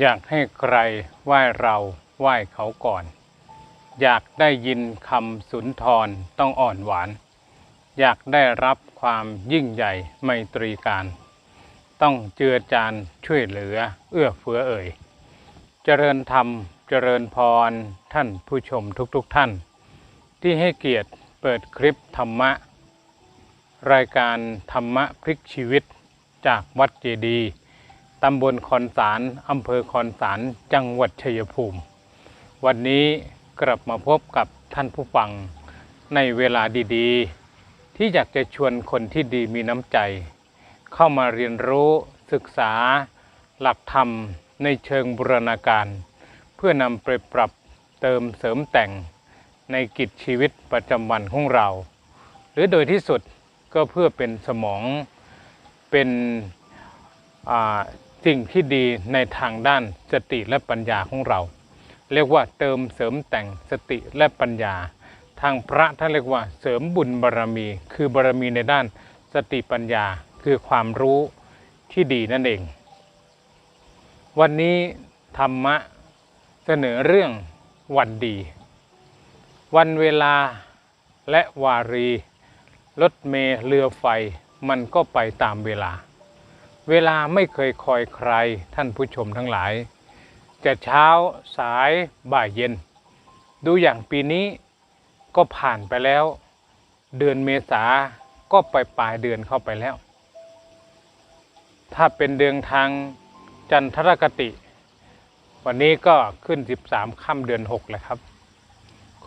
อยากให้ใครไหว้เราไหว้เขาก่อน อยากได้ยินคำสุนทรต้องอ่อนหวาน อยากได้รับความยิ่งใหญ่ไมตรีการ ต้องเจือจานช่วยเหลือเอื้อเฟื้อเอ่ย เจริญธรรมเจริญพรท่านผู้ชมทุกๆทท่าน ที่ให้เกียรติเปิดคลิปธรรมะ รายการธรรมะพลิกชีวิตจากวัดเจดีย์ำบลคอนสารอำเภอคอนสารจังหวัดชัยภูมิ วันนี้กลับมาพบกับท่านผู้ฟังในเวลาดีๆ ที่อยากจะชวนคนที่ดีมีน้ำใจ เข้ามาเรียนรู้ศึกษา หลักธรรมในเชิงบูรณาการ เพื่อนำไปปรับเติมเสริมแต่งในกิจชีวิตประจำวันของเรา หรือโดยที่สุดก็เพื่อเป็นสมองเป็นอ่า สิ่งที่ดีในทางด้านสติและปัญญาของเรา เรียกว่าเติมเสริมแต่งสติและปัญญา ทางพระท่านเรียกว่าเสริมบุญบารรมี คือบารรมีในด้านสติปัญญาคือความรู้ที่ดีนั่นเอง วันนี้ธรรมะเสนอเรื่องวันดี วันเวลาและวารีรถเมล์เรือไฟมันก็ไปตามเวลา เวลาไม่เคยคอยใครท่านผู้ชมทั้งหลาย จะเช้าสายบ่ายเย็น ดูอย่างปีนี้ก็ผ่านไปแล้ว เดือนเมษาก็ไปปลายเดือนเข้าไปแล้ว ถ้าเป็นเดือนทางจันทรคติ วันนี้ก็ขึ้น 13ค่ำเดือน6แล้วครับ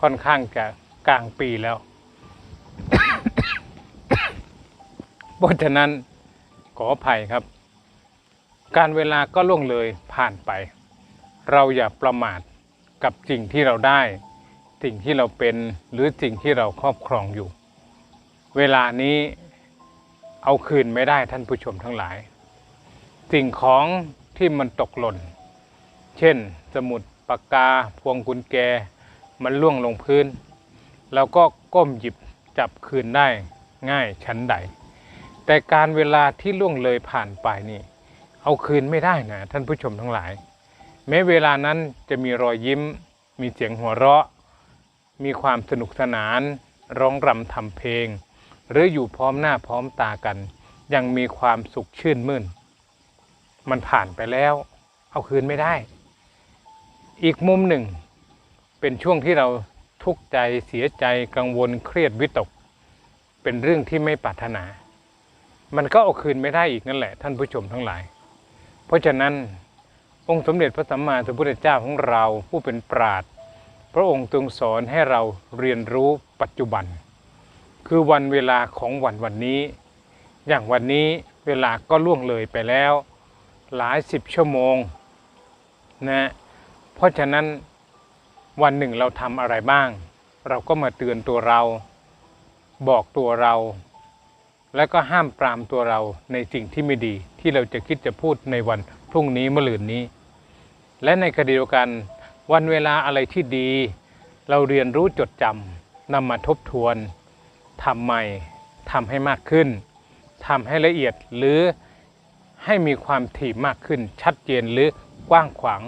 ค่อนข้างจะกลางปีแล้ว เพราะฉะนั้น ออภัยครับ การเวลาก็ล่วงเลยผ่านไป เราอย่าประมาทกับสิ่งที่เราได้ สิ่งที่เราเป็นหรือสิ่งที่เราครอบครองอยู่ เวลานี้เอาคืนไม่ได้ท่านผู้ชมทั้งหลาย สิ่งของที่มันตกหล่น เช่น สมุดปากกาพวงกุญแจมันล่วงลงพื้นเราก็ก้มหยิบจับคืนได้ง่ายชั้นใด แต่การเวลาที่ล่วงเลยผ่านไปนี่ เอาคืนไม่ได้นะท่านผู้ชมทั้งหลาย แม้เวลานั้นจะมีรอยยิ้ม มีเสียงหัวเราะ มีความสนุกสนาน ร้องรำทำเพลง หรืออยู่พร้อมหน้าพร้อมตากัน ยังมีความสุขชื่นมื่น มันผ่านไปแล้ว เอาคืนไม่ได้ อีกมุมหนึ่ง เป็นช่วงที่เราทุกข์ใจเสียใจกังวลเครียดวิตก เป็นเรื่องที่ไม่ปรารถนา มันก็เอาคืนไม่ได้อีกนั่นแหละ ท่านผู้ชมทั้งหลาย เพราะฉะนั้นองค์สมเด็จพระสัมมาสัมพุทธเจ้าของเราผู้เป็นปราดพระองค์ทรงสอนให้เราเรียนรู้ปัจจุบัน คือวันเวลาของวันวันนี้ อย่างวันนี้เวลาก็ล่วงเลยไปแล้ว หลายสิบชั่วโมงนะเพราะฉะนั้นวันหนึ่งเราทำอะไรบ้าง เราก็มาเตือนตัวเรา บอกตัวเรา แล้วก็ห้ามปรามตัวเราในสิ่งที่ไม่ดีที่เราจะคิดจะพูดในวันพรุ่งนี้มะรืนนี้ และในขณะเดียวกัน วันเวลาอะไรที่ดี เราเรียนรู้จดจำนำมาทบทวนทำใหม่ทำให้มากขึ้นทำให้ละเอียดหรือให้มีความถี่มากขึ้น ชัดเจนหรือกว้างขวาง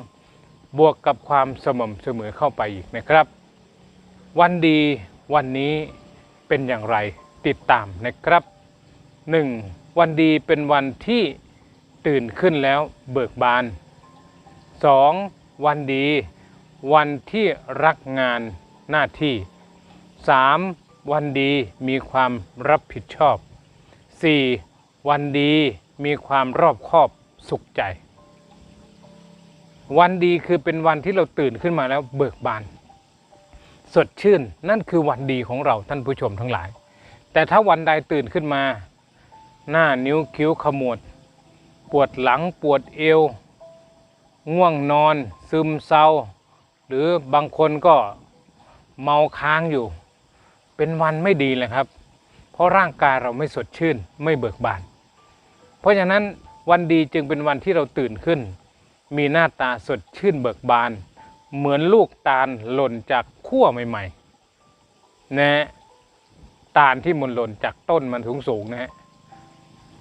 บวกกับความสม่ำเสมอเข้าไปอีกนะครับ วันดีวันนี้เป็นอย่างไรติดตามนะครับ 1. วันดีเป็นวันที่ตื่นขึ้นแล้วเบิกบาน 2. วันดี วันที่รักงานหน้าที่ 3. วันดีมีความรับผิดชอบ 4. วันดีมีความรอบคอบสุขใจ วันดีคือเป็นวันที่เราตื่นขึ้นมาแล้วเบิกบาน สดชื่นนั่นคือวันดีของเราท่านผู้ชมทั้งหลาย แต่ถ้าวันใดตื่นขึ้นมา หน้านิ้วคิ้วขมวด ปวดหลังปวดเอว ง่วงนอน ซึมเศร้า หรือบางคนก็เมาค้างอยู่ เป็นวันไม่ดีเลยครับ เพราะร่างกายเราไม่สดชื่นไม่เบิกบาน เพราะฉะนั้นวันดีจึงเป็นวันที่เราตื่นขึ้น มีหน้าตาสดชื่นเบิกบาน เหมือนลูกตาลหล่นจากขั้วใหม่ๆนะตาลที่มันหล่นจากต้นมันสูงๆนะฮะ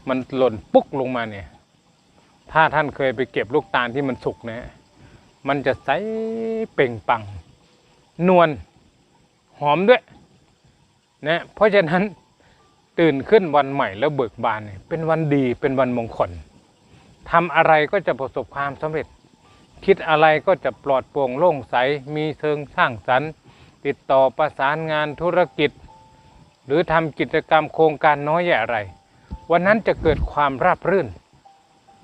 มันหล่นปุ๊กลงมาเนี่ย ถ้าท่านเคยไปเก็บลูกตาลที่มันสุกนะฮะมันจะใสเป่งปัง นวลหอมด้วยนะเพราะฉะนั้นตื่นขึ้นวันใหม่แล้วเบิกบานเนี่ยเป็นวันดีเป็นวันมงคลทำอะไรก็จะประสบความสำเร็จ คิดอะไรก็จะปลอดโปร่งโล่งใสมีเชิงสร้างสรรค์ติดต่อประสานงานธุรกิจ หรือทำกิจกรรมโครงการน้อยใหญ่อะไร วันนั้นจะเกิดความราบรื่น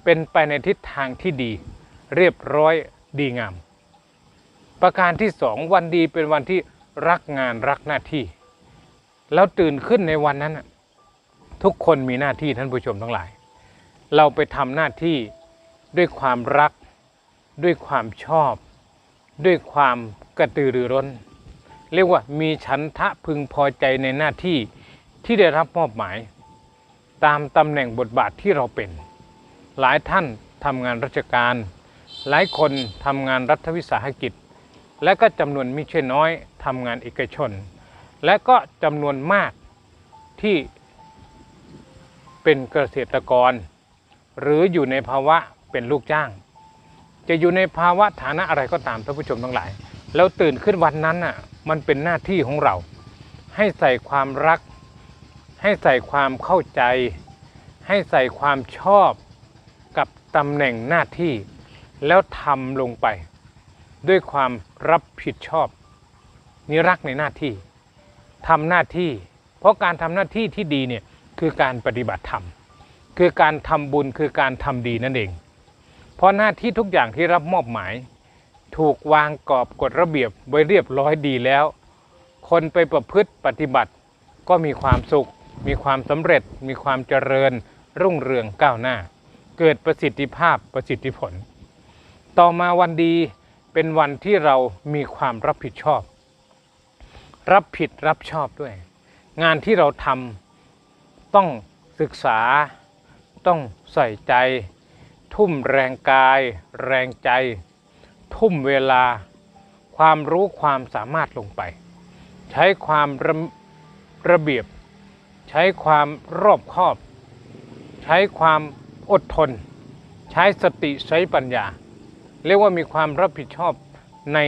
เป็นไปในทิศทางที่ดี เรียบร้อยดีงาม ประการที่สองวันดีเป็นวันที่รักงานรักหน้าที่ แล้วตื่นขึ้นในวันนั้น ทุกคนมีหน้าที่ท่านผู้ชมทั้งหลาย เราไปทำหน้าที่ด้วยความรัก ด้วยความชอบ ด้วยความกระตือรือร้น เรียกว่ามีฉันทะพึงพอใจในหน้าที่ที่ได้รับมอบหมาย ตามตำแหน่งบทบาทที่เราเป็น หลายท่านทำงานราชการ หลายคนทำงานรัฐวิสาหกิจ และก็จำนวนไม่ใช่น้อยทำงานเอกชน และก็จำนวนมากที่เป็นเกษตรกร หรืออยู่ในภาวะเป็นลูกจ้าง จะอยู่ในภาวะฐานะอะไรก็ตามท่านผู้ชมทั้งหลาย แล้วตื่นขึ้นวันนั้นน่ะมันเป็นหน้าที่ของเรา ให้ใส่ความรัก ให้ใส่ความเข้าใจ ให้ใส่ความชอบกับตำแหน่งหน้าที่ แล้วทำลงไป ด้วยความรับผิดชอบนี่รักในหน้าที่ทำหน้าที่ เพราะการทำหน้าที่ที่ดีเนี่ยคือการปฏิบัติธรรม คือการทำบุญคือการทำดีนั่นเอง เพราะหน้าที่ทุกอย่างที่รับมอบหมาย ถูกวางกรอบกฎระเบียบไว้เรียบร้อยดีแล้ว คนไปประพฤติปฏิบัติก็มีความสุข มีความสำเร็จ มีความเจริญ รุ่งเรืองก้าวหน้า เกิดประสิทธิภาพประสิทธิผล ต่อมาวันดีเป็นวันที่เรามีความรับผิดชอบ รับผิดรับชอบด้วย งานที่เราทำต้องศึกษา ต้องใส่ใจ ทุ่มแรงกาย แรงใจ ทุ่มเวลา ความรู้ความสามารถลงไป ใช้ความระระเบียบ ใช้ความรอบคอบ ใช้ความอดทน ใช้สติใช้ปัญญา เรียกว่ามีความรับผิดชอบใน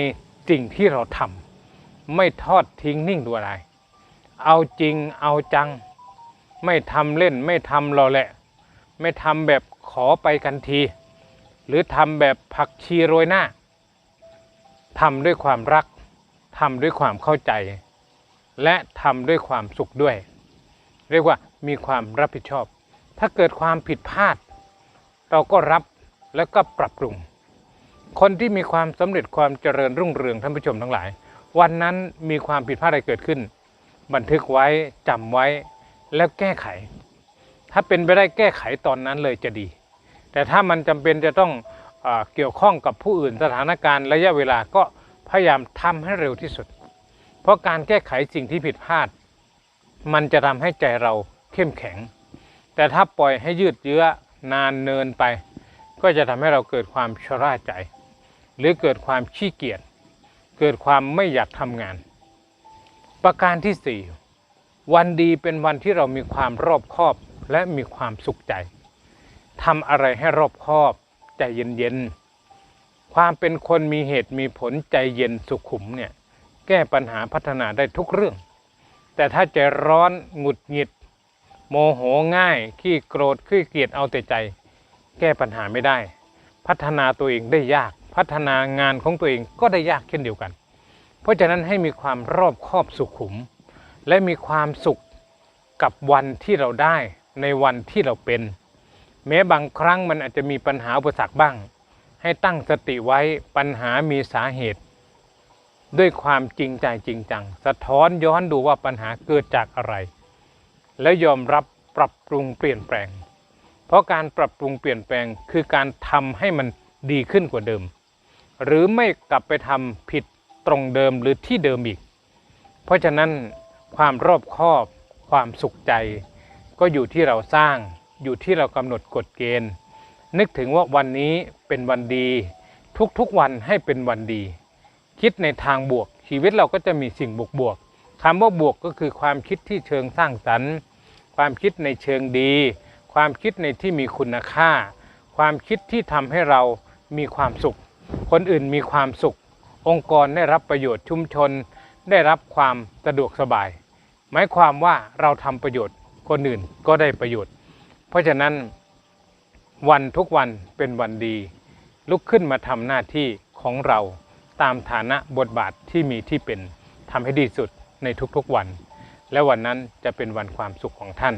สิ่งที่เราทำไม่ทอดทิ้งนิ่งดูอะไร เอาจริงเอาจัง ไม่ทำเล่นไม่ทำรอแหละ ไม่ทำแบบขอไปกันที หรือทำแบบผักชีโรยหน้าทำด้วยความรักทำด้วยความเข้าใจ และทำด้วยความสุขด้วย เรียกว่ามีความรับผิดชอบ ถ้าเกิดความผิดพลาด เราก็รับแล้วก็ปรับปรุง คนที่มีความสำเร็จความเจริญรุ่งเรืองท่านผู้ชมทั้งหลาย วันนั้นมีความผิดพลาดอะไรเกิดขึ้น บันทึกไว้จำไว้แล้วแก้ไข ถ้าเป็นไปได้แก้ไขตอนนั้นเลยจะดี แต่ถ้ามันจำเป็นจะต้องเอเกี่ยวข้องกับผู้อื่นสถานการณ์ระยะเวลาก็พยายามทำให้เร็วที่สุด เพราะการแก้ไขสิ่งที่ผิดพลาด มันจะทำให้ใจเราเข้มแข็ง แต่ถ้าปล่อยให้ยืดเยื้อนานเนินไป ก็จะทำให้เราเกิดความชราใจ หรือเกิดความขี้เกียจเกิดความไม่อยากทำงาน ประการที่ 4 วันดีเป็นวันที่เรามีความรอบคอบและมีความสุขใจทำอะไรให้รอบคอบใจเย็นๆ ความเป็นคนมีเหตุมีผลใจเย็นสุขุมเนี่ยแก้ปัญหาพัฒนาได้ทุกเรื่อง แต่ถ้าใจร้อนหงุดหงิด โมโหง่าย ขี้โกรธขี้เกียจเอาแต่ใจ แก้ปัญหาไม่ได้ พัฒนาตัวเองได้ยาก พัฒนางานของตัวเองก็ได้ยากเช่นเดียวกัน เพราะฉะนั้นให้มีความรอบคอบสุขุม และมีความสุขกับวันที่เราได้ในวันที่เราเป็น แม้บางครั้งมันอาจจะมีปัญหาอุปสรรคบ้าง ให้ตั้งสติไว้ปัญหามีสาเหตุ ด้วยความจริงใจจริงจัง สะท้อนย้อนดูว่าปัญหาเกิดจากอะไร แล้วยอมรับปรับปรุงเปลี่ยนแปลง เพราะการปรับปรุงเปลี่ยนแปลงคือการทำให้มันดีขึ้นกว่าเดิม หรือไม่กลับไปทำผิดตรงเดิมหรือที่เดิมอีก เพราะฉะนั้นความรอบคอบ ความสุขใจ ก็อยู่ที่เราสร้าง อยู่ที่เรากำหนดกฎเกณฑ์ นึกถึงว่าวันนี้เป็นวันดี ทุกๆวันให้เป็นวันดี คิดในทางบวก ชีวิตเราก็จะมีสิ่งบวกบวกๆคำว่าบวกก็คือความคิดที่เชิงสร้างสรรค์ ความคิดในเชิงดี ความคิดในที่มีคุณค่าคความคิดที่ทำให้เรามีความสุข คนอื่นมีความสุข องค์กรได้รับประโยชน์ชุมชน ได้รับความสะดวกสบาย หมายความว่าเราทำประโยชน์ คนอื่นก็ได้ประโยชน์ เพราะฉะนั้น วันทุกวันเป็นวันดี ลุกขึ้นมาทำหน้าที่ของเรา ตามฐานะบทบาทที่มีที่เป็นทำให้ดีสุดในทุกๆวัน และวันนั้นจะเป็นวันความสุขของท่าน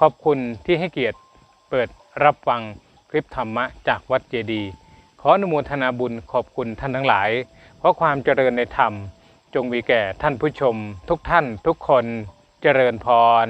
ขอบคุณที่ให้เกียรติเปิดรับฟังคลิปธรรมะจากวัดเจดี ขออนุโมทนาบุญขอบคุณท่านทั้งหลายขอความเจริญในธรรม จงมีแก่ท่านผู้ชม ทุกท่านทุกคนเจริญพร